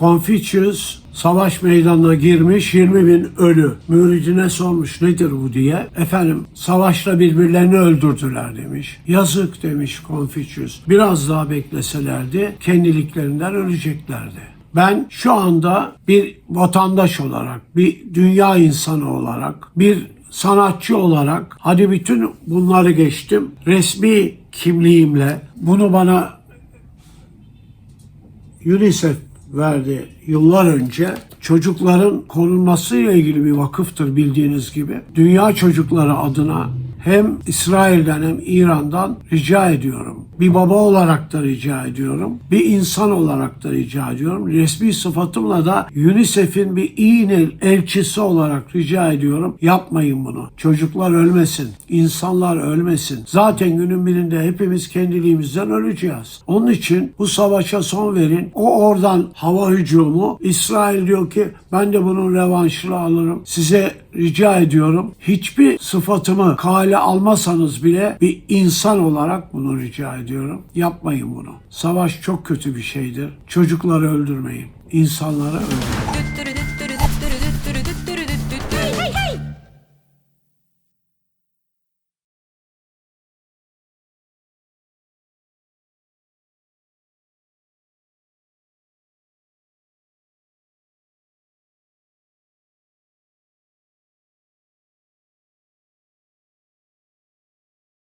Confucius savaş meydanına girmiş 20 bin ölü. Müridine sormuş nedir bu diye. Efendim savaşta birbirlerini öldürdüler demiş. Yazık demiş Confucius. Biraz daha bekleselerdi kendiliklerinden öleceklerdi. Ben şu anda bir vatandaş olarak, bir dünya insanı olarak, bir sanatçı olarak hadi bütün bunları geçtim. Resmi kimliğimle bunu bana UNICEF verdi yıllar önce. Çocukların korunmasıyla ilgili bir vakıftır bildiğiniz gibi. Dünya çocukları adına hem İsrail'den hem İran'dan rica ediyorum. Bir baba olarak da rica ediyorum. Bir insan olarak da rica ediyorum. Resmi sıfatımla da UNICEF'in bir niyet elçisi olarak rica ediyorum. Yapmayın bunu. Çocuklar ölmesin. insanlar ölmesin. Zaten günün birinde hepimiz kendiliğimizden öleceğiz. Onun için bu savaşa son verin. O oradan hava hücumu. İsrail diyor ki ben de bunun revanşını alırım. Size rica ediyorum. Hiçbir sıfatımı kale almasanız bile bir insan olarak bunu rica ediyorum. Yapmayın bunu. Savaş çok kötü bir şeydir. Çocukları öldürmeyin. İnsanları öldürmeyin.